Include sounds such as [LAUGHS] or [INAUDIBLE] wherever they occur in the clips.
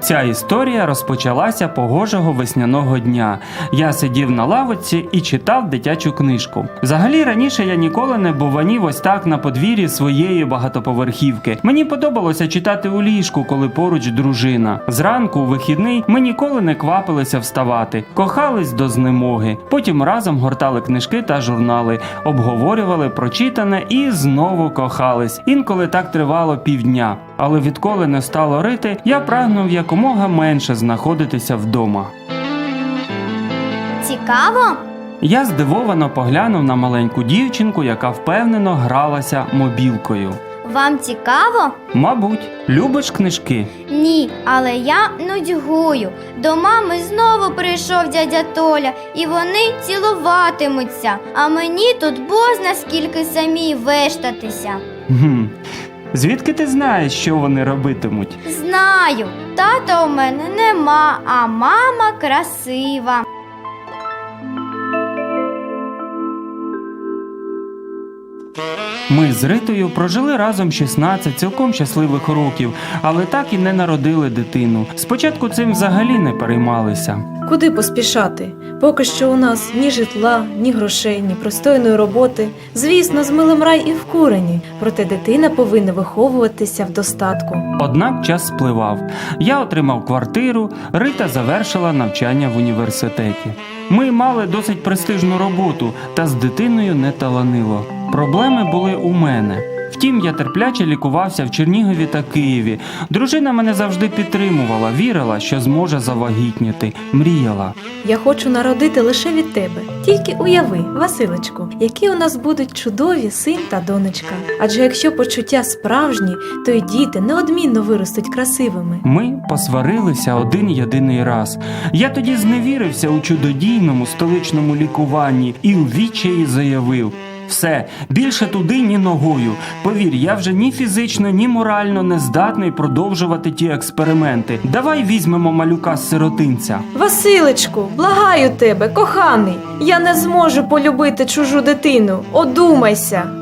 Ця історія розпочалася погожого весняного дня. Я сидів на лавочці і читав дитячу книжку. Взагалі раніше я ніколи не буванів ось так на подвір'ї своєї багатоповерхівки. Мені подобалося читати у ліжку, коли поруч дружина. Зранку, у вихідний, ми ніколи не квапилися вставати, кохались до знемоги. Потім разом гортали книжки та журнали, обговорювали прочитане і знову кохались. Інколи так тривало півдня. Але відколи не стало рити, я прагнув якомога менше знаходитися вдома. Цікаво? Я здивовано поглянув на маленьку дівчинку, яка впевнено гралася мобілкою. Вам цікаво? Мабуть, любиш книжки? Ні, але я нудьгую. До мами знову прийшов дядя Толя, і вони цілуватимуться. А мені тут бозна скільки самі вештатися. Гм. Звідки ти знаєш, що вони робитимуть? Знаю, тата у мене нема, а мама красива. Ми з Ритою прожили разом 16 цілком щасливих років, але так і не народили дитину. Спочатку цим взагалі не переймалися. Куди поспішати? Поки що у нас ні житла, ні грошей, ні простойної роботи. Звісно, з милим рай і вкурені, проте дитина повинна виховуватися в достатку. Однак час спливав. Я отримав квартиру, Рита завершила навчання в університеті. Ми мали досить престижну роботу, та з дитиною не таланило. Проблеми були у мене. Втім, я терпляче лікувався в Чернігові та Києві. Дружина мене завжди підтримувала, вірила, що зможе завагітніти, мріяла. Я хочу народити лише від тебе. Тільки уяви, Василечку, які у нас будуть чудові син та донечка. Адже якщо почуття справжні, то й діти неодмінно виростуть красивими. Ми посварилися один єдиний раз. Я тоді зневірився у чудодійному столичному лікуванні і у відчаї заявив. Все, більше туди ні ногою. Повір, я вже ні фізично, ні морально не здатний продовжувати ті експерименти. Давай візьмемо малюка з сиротинця. Василечку, благаю тебе, коханий, я не зможу полюбити чужу дитину. Одумайся.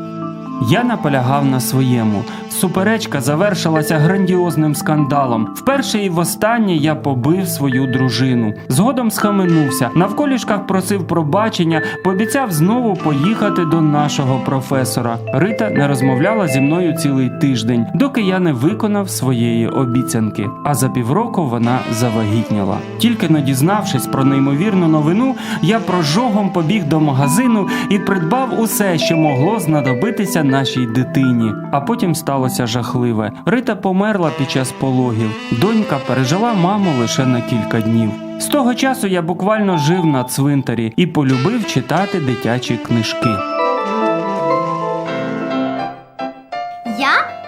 Я наполягав на своєму. Суперечка завершилася грандіозним скандалом. Вперше і востаннє я побив свою дружину. Згодом схаменувся, навколішках просив пробачення, пообіцяв знову поїхати до нашого професора. Рита не розмовляла зі мною цілий тиждень, доки я не виконав своєї обіцянки. А за півроку вона завагітніла. Тільки не дізнавшись про неймовірну новину, я прожогом побіг до магазину і придбав усе, що могло знадобитися нашій дитині. А потім сталося жахливе. Рита померла під час пологів. Донька пережила маму лише на кілька днів. З того часу я буквально жив на цвинтарі і полюбив читати дитячі книжки.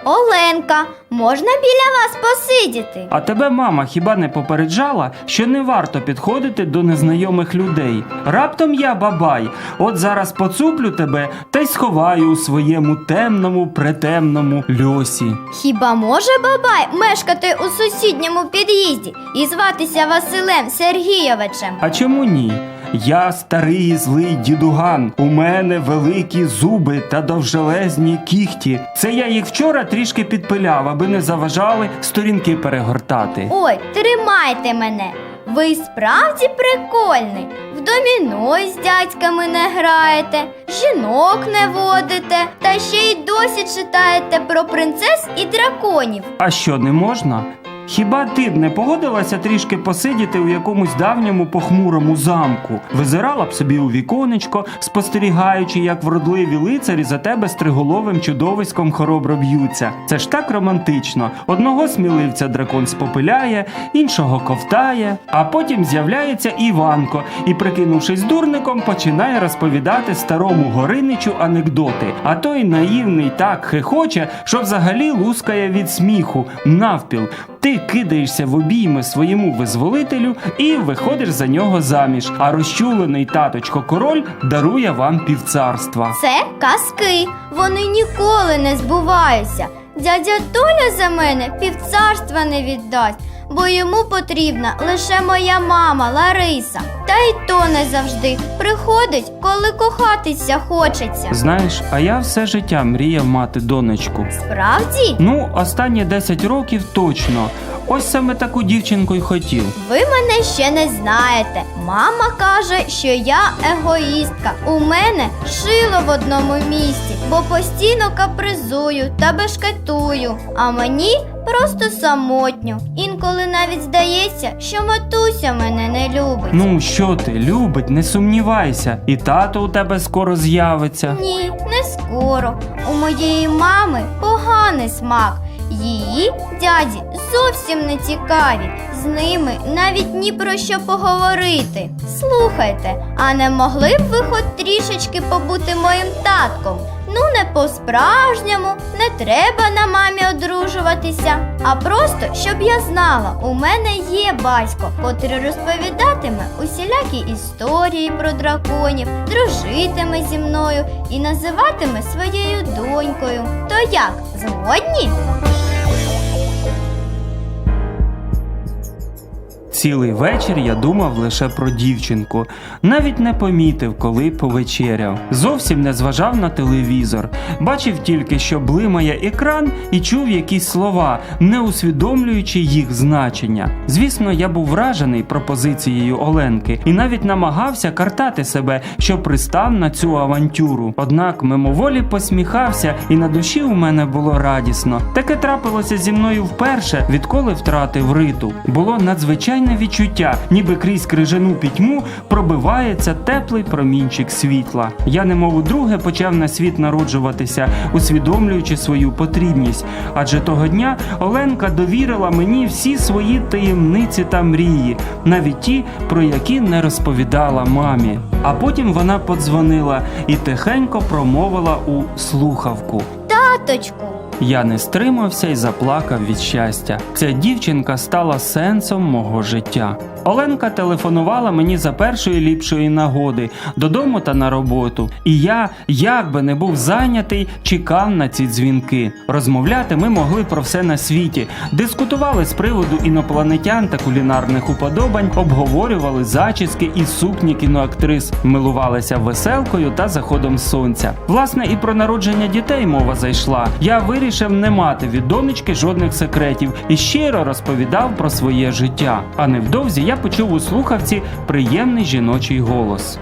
Оленка. Можна біля вас посидіти? А тебе мама хіба не попереджала, що не варто підходити до незнайомих людей? Раптом я бабай, от зараз поцуплю тебе та й сховаю у своєму темному, претемному льосі. Хіба може бабай мешкати у сусідньому під'їзді і зватися Василем Сергійовичем? А чому ні? Я старий злий дідуган. У мене великі зуби та довжелезні кіхті. Це я їх вчора трішки підпиляв, аби не заважали сторінки перегортати. Ой, тримайте мене. Ви справді прикольний. В доміно з дядьками не граєте, жінок не водите, та ще й досі читаєте про принцес і драконів. А що не можна? Хіба ти б не погодилася трішки посидіти у якомусь давньому похмурому замку? Визирала б собі у віконечко, спостерігаючи, як вродливі лицарі за тебе стриголовим чудовиськом хоробро б'ються. Це ж так романтично. Одного сміливця дракон спопиляє, іншого ковтає, а потім з'являється Іванко і, прикинувшись дурником, починає розповідати старому гориничу анекдоти. А той наївний так хихоче, що взагалі лускає від сміху навпіл. Ти кидаєшся в обійми своєму визволителю і виходиш за нього заміж. А розчулений таточко король дарує вам півцарства. Це казки. Вони ніколи не збуваються. Дядя Толя за мене півцарства не віддасть. Бо йому потрібна лише моя мама Лариса. Та й то не завжди приходить, коли кохатися хочеться. Знаєш, а я все життя мріяв мати донечку. Справді? Ну, останні 10 років точно. Ось саме таку дівчинку й хотів. Ви мене ще не знаєте. Мама каже, що я егоїстка. У мене шило в одному місці, бо постійно капризую та бешкетую. А мені просто самотньо. Інколи навіть здається, що матуся мене не любить. Ну що ти, любить, не сумнівайся, і тато у тебе скоро з'явиться. Ні, не скоро. У моєї мами поганий смак. Її дяді зовсім не цікаві. З ними навіть ні про що поговорити. Слухайте, а не могли б ви хоч трішечки побути моїм татком? Ну, не по-справжньому, треба на мамі одружуватися. А просто, щоб я знала, у мене є батько, котрий розповідатиме усілякі історії про драконів, дружитиме зі мною і називатиме своєю донькою. То як, згодні? Цілий вечір я думав лише про дівчинку, навіть не помітив, коли повечеряв. Зовсім не зважав на телевізор, бачив тільки, що блимає екран, і чув якісь слова, не усвідомлюючи їх значення. Звісно, я був вражений пропозицією Оленки і навіть намагався картати себе, що пристав на цю авантюру. Однак мимоволі посміхався, і на душі у мене було радісно. Таке трапилося зі мною вперше, відколи втратив риту. Було надзвичайне відчуття, ніби крізь крижану пітьму пробивається теплий промінчик світла. Я немов удруге почав на світ народжуватися, усвідомлюючи свою потрібність. Адже того дня Оленка довірила мені всі свої таємниці та мрії, навіть ті, про які не розповідала мамі. А потім вона подзвонила і тихенько промовила у слухавку. Таточку, Я не стримався і заплакав від щастя. Ця дівчинка стала сенсом мого життя. Оленка телефонувала мені за першої ліпшої нагоди додому та на роботу. І я, як би не був зайнятий, чекав на ці дзвінки. Розмовляти ми могли про все на світі, дискутували з приводу інопланетян та кулінарних уподобань, обговорювали зачіски і сукні кіноактрис, милувалися веселкою та заходом сонця. Власне, і про народження дітей мова зайшла. Я вирішив не мати від донечки жодних секретів і щиро розповідав про своє життя. А невдовзі я почув у слухавці приємний жіночий голос.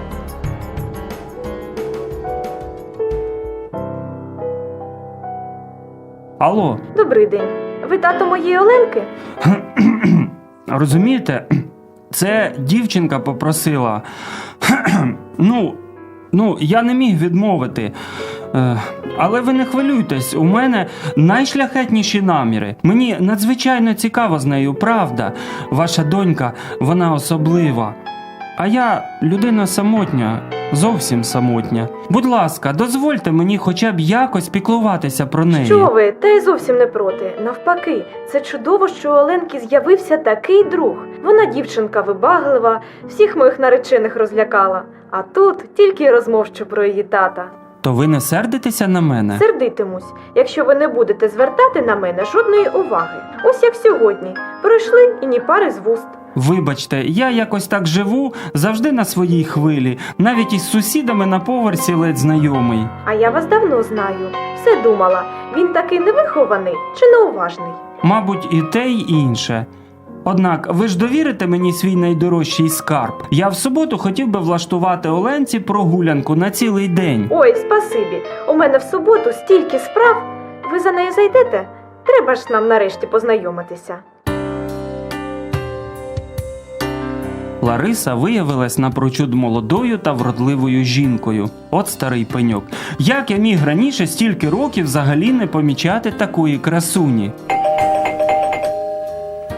Алло, Добрий день. Ви тато моєї Оленки? [CLEARS THROAT] розумієте, це дівчинка попросила. [CLEARS THROAT] ну, ну, я не міг відмовити. Е, але ви не хвилюйтесь, у мене найшляхетніші наміри. Мені надзвичайно цікаво з нею, правда. Ваша донька, вона особлива. А я людина самотня, зовсім самотня. Будь ласка, дозвольте мені хоча б якось піклуватися про неї. Що ви? Та й зовсім не проти. Навпаки, це чудово, що у Оленки з'явився такий друг. Вона дівчинка вибаглива, всіх моїх наречених розлякала. А тут тільки й розмов, що про її тата. То ви не сердитеся на мене? Сердитимусь, якщо ви не будете звертати на мене жодної уваги. Ось як сьогодні. Пройшли і ні пари з вуст. Вибачте, я якось так живу, завжди на своїй хвилі, навіть із сусідами на поверсі ледь знайомий. А я вас давно знаю. Все думала, він такий невихований чи неуважний. Мабуть, і те, й інше. Однак, ви ж довірите мені свій найдорожчий скарб. Я в суботу хотів би влаштувати Оленці прогулянку на цілий день. Ой, спасибі. У мене в суботу стільки справ. Ви за нею зайдете? Треба ж нам нарешті познайомитися. Лариса виявилась напрочуд молодою та вродливою жінкою. От старий пеньок. Як я міг раніше стільки років взагалі не помічати такої красуні?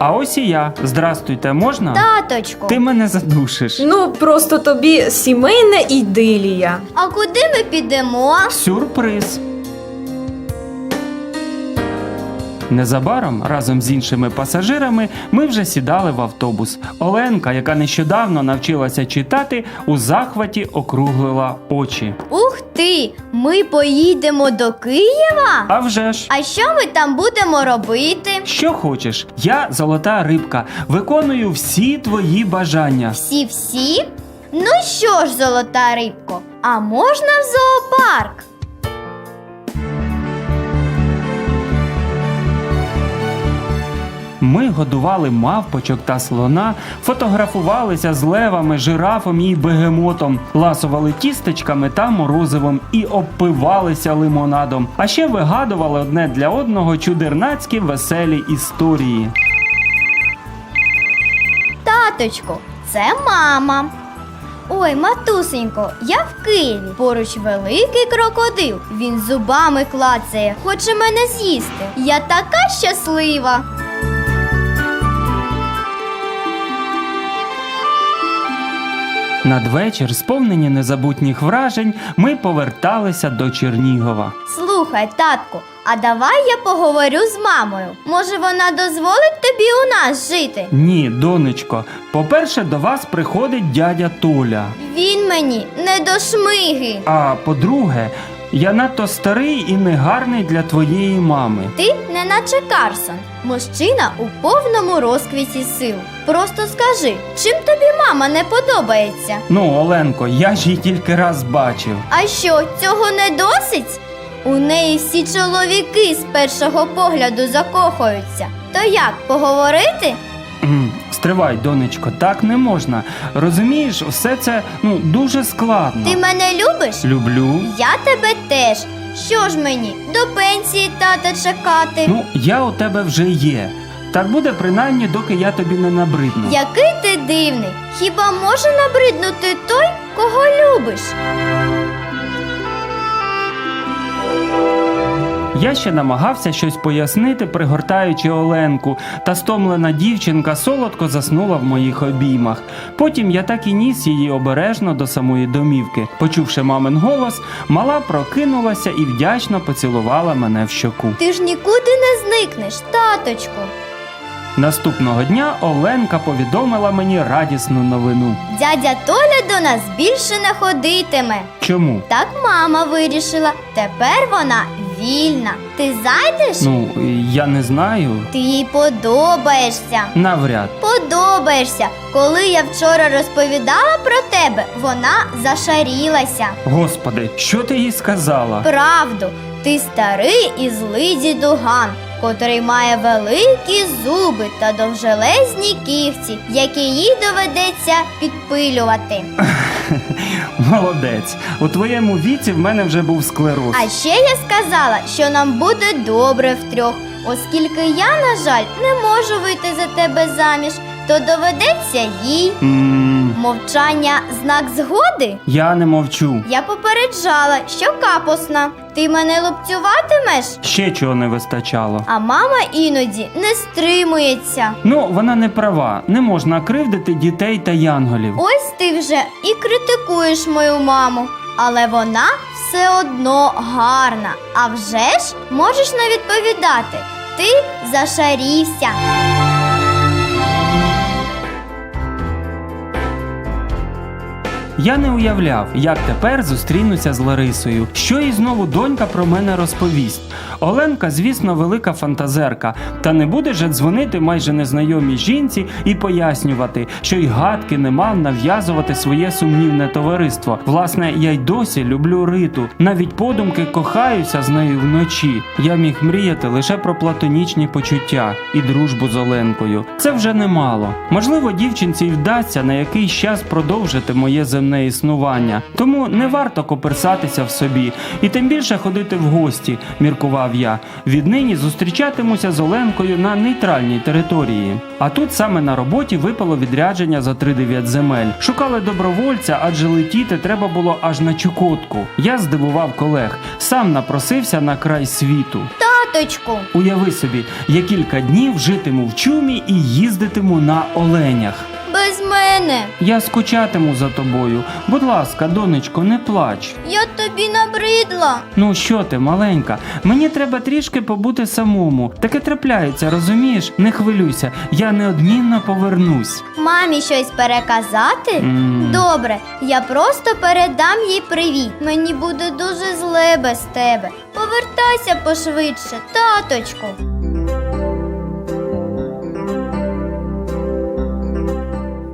А ось і я. Здрастуйте, можна? таточку. Ти мене задушиш. Ну, просто тобі сімейна ідилія. А куди ми підемо? Сюрприз. Незабаром разом з іншими пасажирами ми вже сідали в автобус. Оленка, яка нещодавно навчилася читати, у захваті округлила очі. Ух ти! Ми поїдемо до Києва? А вже ж. А що ми там будемо робити? Що хочеш? Я золота рибка, виконую всі твої бажання. Всі-всі? Ну що ж, золота рибко, а можна в зоопарк? Ми годували мавпочок та слона, фотографувалися з левами, жирафом і бегемотом, ласували тістечками та морозивом і обпивалися лимонадом. А ще вигадували одне для одного чудернацькі веселі історії. Таточко, це мама. Ой, матусенько, я в Києві. Поруч великий крокодил. Він зубами клацає, хоче мене з'їсти. Я така щаслива. Надвечір, сповнені незабутніх вражень, ми поверталися до Чернігова. Слухай, татку, а давай я поговорю з мамою. Може, вона дозволить тобі у нас жити? Ні, донечко, по-перше, до вас приходить дядя Толя. Він мені не до шмиги. А по-друге, я надто старий і негарний для твоєї мами. Ти не наче Карсон, мужчина у повному розквіті сил. Просто скажи, чим тобі мама не подобається? Ну, Оленко, я ж її тільки раз бачив. А що, цього не досить? У неї всі чоловіки з першого погляду закохуються. То як поговорити? Стривай, донечко, так не можна. Розумієш, все це ну дуже складно. Ти мене любиш? Люблю. Я тебе теж. Що ж мені, до пенсії тата чекати? Ну, я у тебе вже є. Так буде принаймні, доки я тобі не набридну. Який ти дивний? Хіба може набриднути той, кого любиш? Я ще намагався щось пояснити, пригортаючи Оленку, та стомлена дівчинка солодко заснула в моїх обіймах. Потім я так і ніс її обережно до самої домівки. Почувши мамин голос, мала прокинулася і вдячно поцілувала мене в щоку. Ти ж нікуди не зникнеш, таточку. Наступного дня Оленка повідомила мені радісну новину. Дядя Толя до нас більше не ходитиме. Чому? Так мама вирішила. Тепер вона вільна. Ти зайдеш? Ну, я не знаю. Ти їй подобаєшся. Навряд. Подобаєшся. Коли я вчора розповідала про тебе, вона зашарілася. Господи, що ти їй сказала? Правду, ти старий і злий дідуган, котрий має великі зуби та довжелезні кігті, які їй доведеться підпилювати. [LAUGHS] Молодець. У твоєму віці в мене вже був склероз. А ще я сказала, що нам буде добре втрьох, оскільки я, на жаль, не можу вийти за тебе заміж, то доведеться їй. М, Мовчання знак згоди? Я не мовчу. Я попереджала, що капусна. Ти мене лупцюватимеш? Ще чого не вистачало. А мама іноді не стримується. Ну, вона не права. Не можна кривдити дітей та янголів. Ось ти вже і критикуєш мою маму, але вона все одно гарна. А вже ж можеш не відповідати. Ти зашарівся. Я не уявляв, як тепер зустрінуся з Ларисою. Що їй знову донька про мене розповість. Оленка, звісно, велика фантазерка, та не буде же дзвонити майже незнайомій жінці і пояснювати, що й гадки не мав нав'язувати своє сумнівне товариство. Власне, я й досі люблю риту. Навіть подумки кохаюся з нею вночі. Я міг мріяти лише про платонічні почуття і дружбу з Оленкою. Це вже немало. Можливо, дівчинці й вдасться на якийсь час продовжити моє земне існування. Тому не варто коперсатися в собі, і тим більше ходити в гості, міркував я. Віднині зустрічатимуся з Оленкою на нейтральній території. А тут саме на роботі випало відрядження за 3-9 земель. Шукали добровольця, адже летіти треба було аж на Чукотку. Я здивував колег, сам напросився на край світу. Таточку, Уяви собі, я кілька днів житиму в чумі і їздитиму на оленях. Мене. Я скучатиму за тобою. Будь ласка, донечко, не плач. Я тобі набридло. Ну що ти, маленька, мені треба трішки побути самому. Таке трапляється, розумієш? Не хвилюйся, я неодмінно повернусь. Мамі щось переказати? М. Добре, я просто передам їй привіт. Мені буде дуже зле без тебе. Повертайся пошвидше, таточку.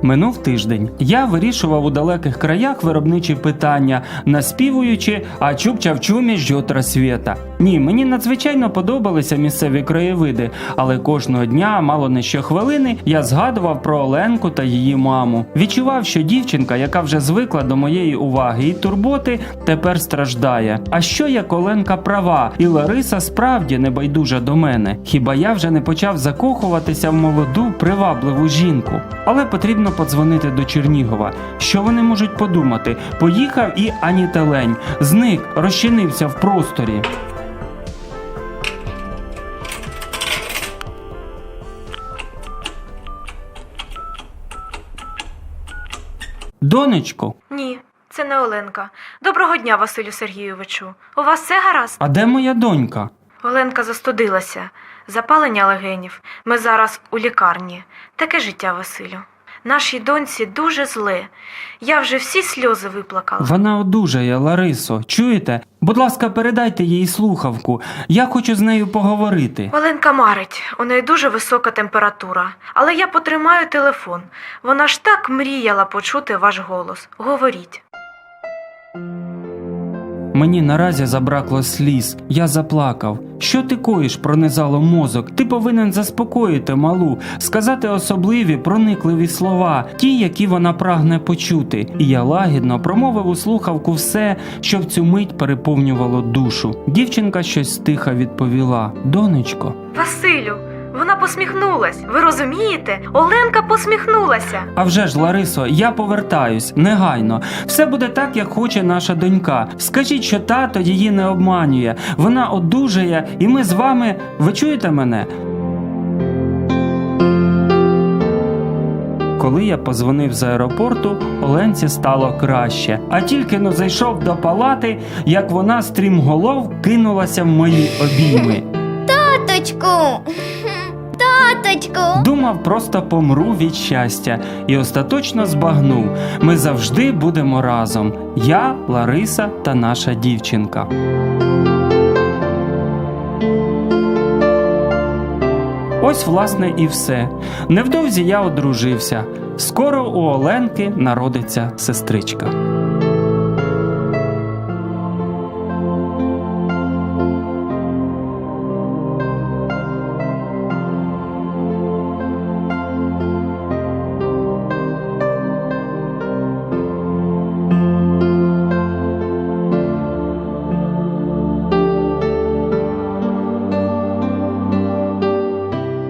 Минув тиждень. Я вирішував у далеких краях виробничі питання, наспівуючи а чубча-в-чумі жотра світа. Ні, мені надзвичайно подобалися місцеві краєвиди, але кожного дня, мало не щохвилини, я згадував про Оленку та її маму. Відчував, що дівчинка, яка вже звикла до моєї уваги і турботи, тепер страждає. А що як Оленка права, і Лариса справді не байдужа до мене? Хіба я вже не почав закохуватися в молоду, привабливу жінку? Але потрібно подзвонити до Чернігова. Що вони можуть подумати? Поїхав і ані телень, зник, розчинився в просторі. Донечко, Ні, це не Оленка. Доброго дня, Василю Сергійовичу. У вас все гаразд? а де моя донька? Оленка застудилася. Запалення легенів. Ми зараз у лікарні. Таке життя, Василю. Нашій доньці дуже зле. Я вже всі сльози виплакала. Вона одужає, Ларисо. Чуєте? Будь ласка, передайте їй слухавку. Я хочу з нею поговорити. Оленка марить, у неї дуже висока температура. Але я потримаю телефон. Вона ж так мріяла почути ваш голос. Говоріть. Мені наразі забракло сліз. Я заплакав. Що ти коїш, пронизало мозок? Ти повинен заспокоїти малу, сказати особливі, проникливі слова, ті, які вона прагне почути. І я лагідно промовив у слухавку все, що в цю мить переповнювало душу. Дівчинка щось стиха відповіла: Донечко. Василю, вона посміхнулась. Ви розумієте? Оленка посміхнулася. А вже ж, Ларисо, я повертаюсь негайно. Все буде так, як хоче наша донька. Скажіть, що тато її не обманює. Вона одужає, і ми з вами. Ви чуєте мене? Коли я позвонив з аеропорту, Оленці стало краще. А тільки но зайшов до палати, як вона стрімголов кинулася в мої обійми. Таточку. Таточку. Думав, просто помру від щастя і остаточно збагнув. Ми завжди будемо разом. Я, Лариса та наша дівчинка. Ось, власне, і все. Невдовзі я одружився. Скоро у Оленки народиться сестричка.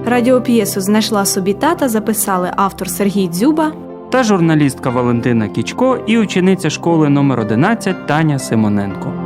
Радіоп'єсу знайшла собі тата, записали автор Сергій Дзюба. Та журналістка Валентина Кічко і учениця школи номер 11 Таня Симоненко.